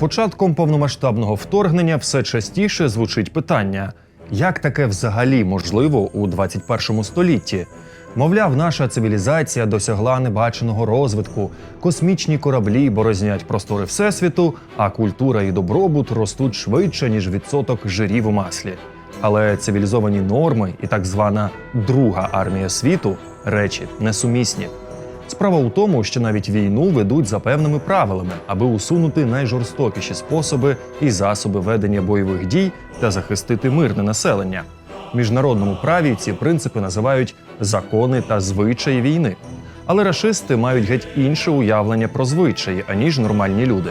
Початком повномасштабного вторгнення все частіше звучить питання: як таке взагалі можливо у 21 столітті? Мовляв, наша цивілізація досягла небаченого розвитку, космічні кораблі борознять простори всесвіту, а культура і добробут ростуть швидше ніж відсоток жирів у маслі. Але цивілізовані норми і так звана друга армія світу речі несумісні. Справа у тому, що навіть війну ведуть за певними правилами, аби усунути найжорстокіші способи і засоби ведення бойових дій та захистити мирне населення. В міжнародному праві ці принципи називають закони та звичаї війни. Але рашисти мають геть інше уявлення про звичаї, аніж нормальні люди.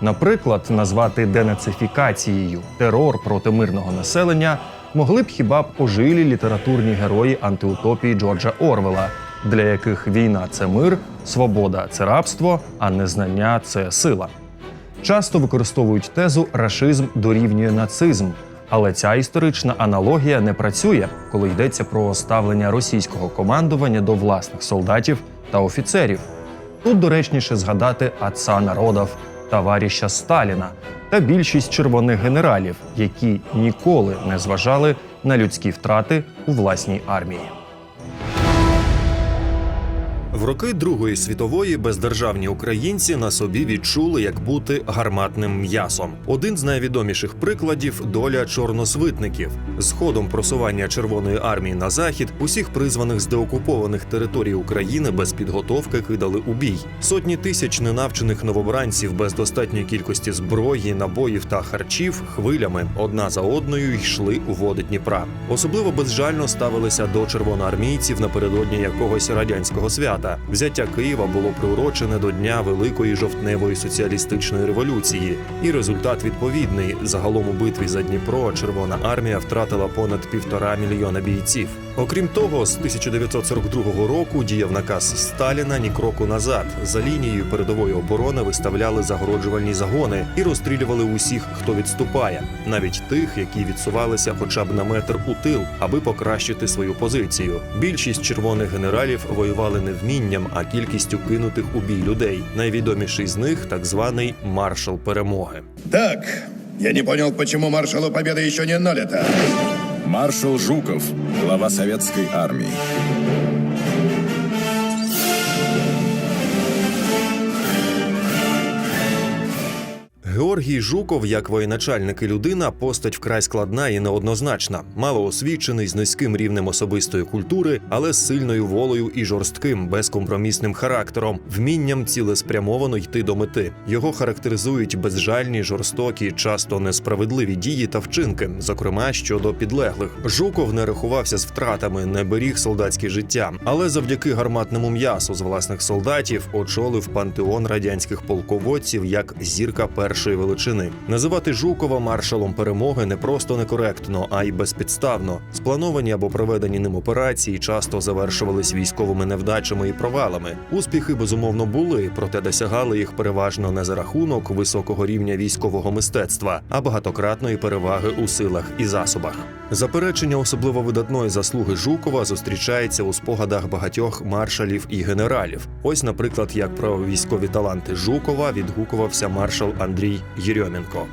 Наприклад, назвати денацифікацією терор проти мирного населення могли б хіба б ожилі літературні герої антиутопії Джорджа Орвела, для яких війна це мир, свобода це рабство, а незнання це сила. Часто використовують тезу рашизм дорівнює нацизм, але ця історична аналогія не працює, коли йдеться про ставлення російського командування до власних солдатів та офіцерів. Тут доречніше згадати отца народів, товариша Сталіна та більшість червоних генералів, які ніколи не зважали на людські втрати у власній армії. Роки Другої світової бездержавні українці на собі відчули, як бути гарматним м'ясом. Один з найвідоміших прикладів доля чорносвитників. З ходом просування Червоної армії на захід усіх призваних з деокупованих територій України без підготовки кидали у бій. Сотні тисяч ненавчених новобранців без достатньої кількості зброї, набоїв та харчів хвилями одна за одною йшли у води Дніпра. Особливо безжально ставилися до червоноармійців напередодні якогось радянського свята. Взяття Києва було приурочене до дня Великої жовтневої соціалістичної революції, і результат відповідний. Загалом у битві за Дніпро Червона армія втратила понад півтора мільйона бійців. Окрім того, з 1942 року діяв наказ Сталіна ні кроку назад. За лінією передової оборони виставляли загороджувальні загони і розстрілювали усіх, хто відступає, навіть тих, які відсувалися хоча б на метр у тил, аби покращити свою позицію. Більшість червоних генералів воювали не вмінням, а кількістю кинутих у бій людей. Найвідоміший з них так званий маршал перемоги. Так, я не понял, почему маршалу Победы еще не налета. Маршал Жуков, глава советской армии. Георгій Жуков, як воєначальник і людина, постать вкрай складна і неоднозначна, малоосвічений з низьким рівнем особистої культури, але з сильною волею і жорстким, безкомпромісним характером, вмінням цілеспрямовано йти до мети. Його характеризують безжальні, жорстокі, часто несправедливі дії та вчинки, зокрема щодо підлеглих. Жуков не рахувався з втратами, не беріг солдатське життя, але завдяки гарматному м'ясу з власних солдатів очолив пантеон радянських полководців як зірка першої величини. Називати Жукова маршалом перемоги не просто некоректно, а й безпідставно. Сплановані або проведені ним операції часто завершувались військовими невдачами і провалами. Успіхи безумовно були, проте досягали їх переважно не за рахунок високого рівня військового мистецтва, а багатократної переваги у силах і засобах. Заперечення особливо видатної заслуги Жукова зустрічається у спогадах багатьох маршалів і генералів. Ось, наприклад, як про військові таланти Жукова відгукувався маршал Андрій Єрьоменко.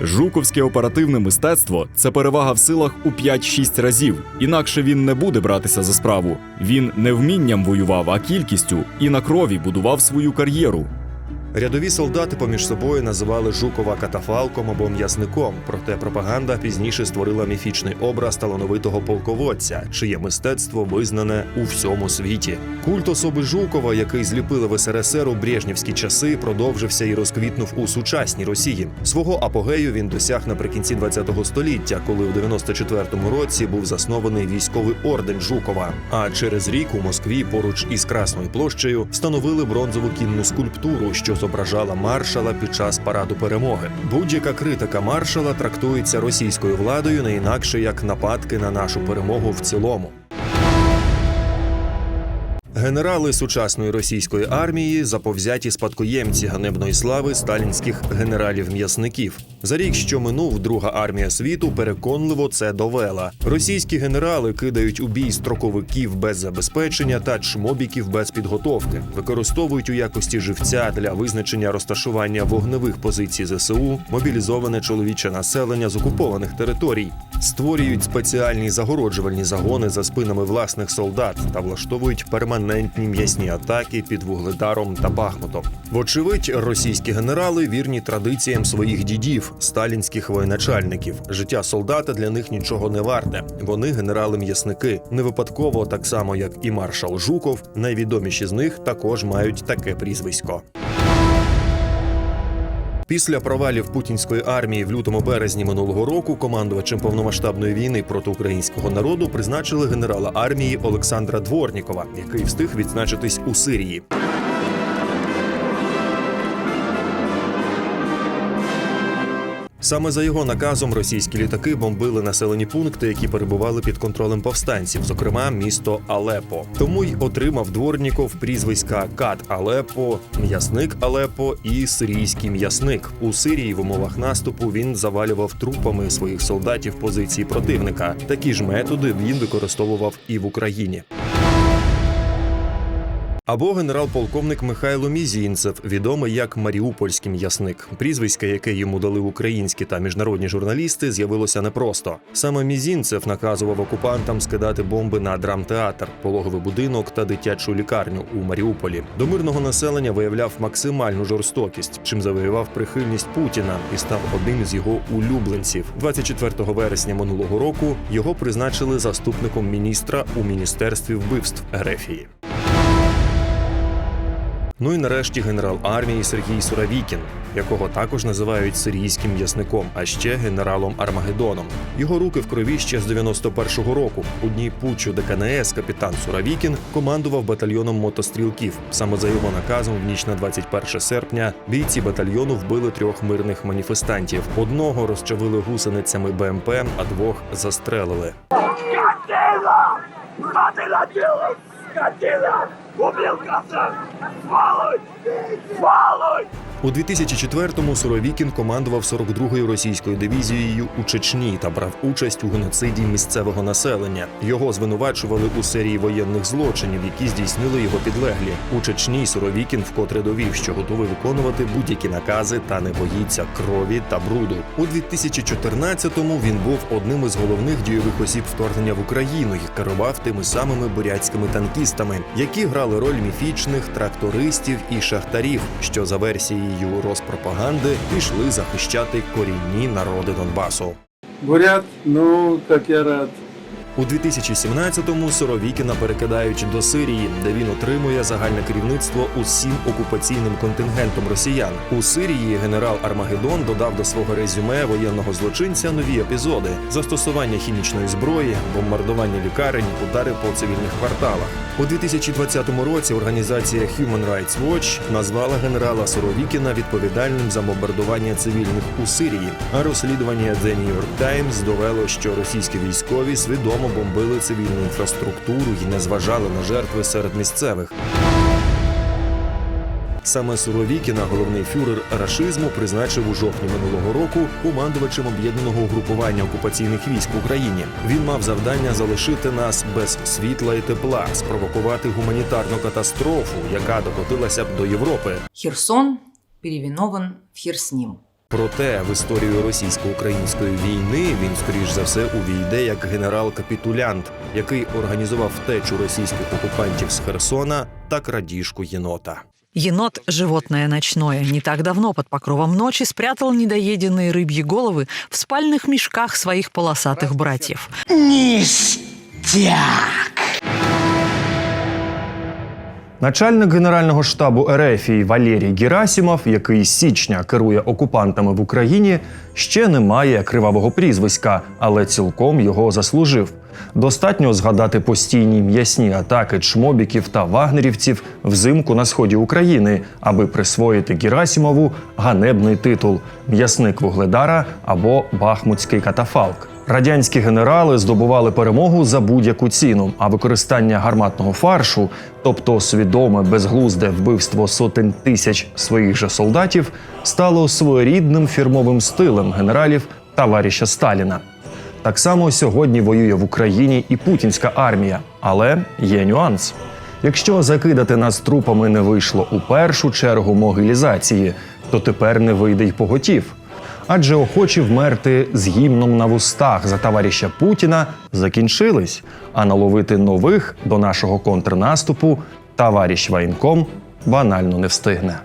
Жуковське оперативне мистецтво це перевага в силах у 5-6 разів. Інакше він не буде братися за справу. Він не вмінням воював, а кількістю і на крові будував свою кар'єру. Рядові солдати поміж собою називали Жукова катафалком або м'ясником. Проте пропаганда пізніше створила міфічний образ талановитого полководця, чиє мистецтво визнане у всьому світі. Культ особи Жукова, який зліпили в СРСР у брежнівські часи, продовжився і розквітнув у сучасній Росії. Свого апогею він досяг наприкінці ХХ століття, коли у 94-му році був заснований військовий орден Жукова. А через рік у Москві поруч із Красною площею встановили бронзову кінну скульптуру, що зображала маршала під час параду перемоги. Будь-яка критика маршала трактується російською владою не інакше як нападки на нашу перемогу в цілому. Генерали сучасної російської армії заповзяті спадкоємці ганебної слави сталінських генералів-м'ясників. За рік, що минув, друга армія світу переконливо це довела. Російські генерали кидають у бій строковиків без забезпечення та чмобіків без підготовки, використовують у якості живця для визначення розташування вогневих позицій ЗСУ, мобілізоване чоловіче населення з окупованих територій, створюють спеціальні загороджувальні загони за спинами власних солдат та влаштовують перманентні м'ясні атаки під вугледаром та Бахмутом. Вочевидь, російські генерали вірні традиціям своїх дідів, сталінських воєначальників. Життя солдата для них нічого не варте. Вони генерали-м'ясники. Не випадково, так само як і маршал Жуков, найвідоміші з них також мають таке прізвисько. Після провалів путінської армії в лютому березні минулого року командувачем повномасштабної війни проти українського народу призначили генерала армії Олександра Дворнікова, який встиг відзначитись у Сирії. Саме за його наказом російські літаки бомбили населені пункти, які перебували під контролем повстанців, зокрема місто Алепо. Тому й отримав Дворніков прізвиська Кат Алепо, м'ясник Алепо і сирійський м'ясник. У Сирії в умовах наступу він завалював трупами своїх солдатів позиції противника. Такі ж методи він використовував і в Україні. Або генерал-полковник Михайло Мізінцев, відомий як Маріупольський м'ясник. Прізвиська, яке йому дали українські та міжнародні журналісти, з'явилося непросто. Саме Мізінцев наказував окупантам скидати бомби на драмтеатр, пологовий будинок та дитячу лікарню у Маріуполі. До мирного населення виявляв максимальну жорстокість, чим завоював прихильність Путіна і став одним з його улюбленців. 24 вересня минулого року його призначили заступником міністра у міністерстві вбивств Ерефії. Ну і нарешті генерал армії Сергій Суравікін, якого також називають сирійським м'ясником, а ще генералом Армагеддоном. Його руки в крові ще з 91-го року. У дні путчу ДКНС капітан Суравікін командував батальйоном мотострілків. Саме за його наказом, в ніч на 21 серпня, бійці батальйону вбили трьох мирних маніфестантів. Одного розчавили гусеницями БМП, а двох застрелили. Скотина! Скотина? Убил коса! Сволочь! Сволочь! У 2004-му Суровікін командував 42-ю російською дивізією у Чечні та брав участь у геноциді місцевого населення. Його звинувачували у серії воєнних злочинів, які здійснили його підлеглі. У Чечні Суровікін вкотре довів, що готовий виконувати будь-які накази та не боїться крові та бруду. У 2014-му він був одним із головних дійових осіб вторгнення в Україну і керував тими самими бурятськими танкістами, які грали роль міфічних трактористів і шахтарів, що за версією розпропаганди пішли захищати корінні народи Донбасу. Бурят, ну, так я рад. У 2017-му Соровікіна перекидають до Сирії, де він отримує загальне керівництво усім окупаційним контингентом росіян. У Сирії генерал Армагеддон додав до свого резюме воєнного злочинця нові епізоди: застосування хімічної зброї, бомбардування лікарень, удари по цивільних кварталах. У 2020 році організація Human Rights Watch назвала генерала Соровікіна відповідальним за бомбардування цивільних у Сирії. А розслідування The New York Times довело, що російські військові свідомо бомбили цивільну інфраструктуру і не зважали на жертви серед місцевих. Саме Суровікіна, головний фюрер рашизму, призначив у жовтні минулого року командувачем об'єднаного угрупування окупаційних військ в Україні. Він мав завдання залишити нас без світла і тепла, спровокувати гуманітарну катастрофу, яка докотилася б до Європи. Херсон переименован в Херсним. Проте в історію російсько-української війни він, скоріш за все, увійде як генерал-капітулянт, який організував втечу російських окупантів з Херсона та крадіжку єнота. Енот – животное ночное. Не так давно под покровом ночи спрятал недоеденные рыбьи головы в спальных мешках своих полосатых братьев. Начальник генерального штабу Ерефії Валерій Герасімов, який з січня керує окупантами в Україні, ще не має кривавого прізвиська, але цілком його заслужив. Достатньо згадати постійні м'ясні атаки чмобіків та вагнерівців взимку на сході України, аби присвоїти Герасімову ганебний титул м'ясник вугледара або Бахмутський катафалк. Радянські генерали здобували перемогу за будь-яку ціну, а використання гарматного фаршу, тобто свідоме безглузде вбивство сотень тисяч своїх же солдатів, стало своєрідним фірмовим стилем генералів товариша Сталіна. Так само сьогодні воює в Україні і путінська армія, але є нюанс. Якщо закидати нас трупами не вийшло у першу чергу могилізації, то тепер не вийде й поготів. Адже охочі вмерти з гімном на вустах за товариша Путіна закінчились, а наловити нових до нашого контрнаступу товариш воєнком банально не встигне.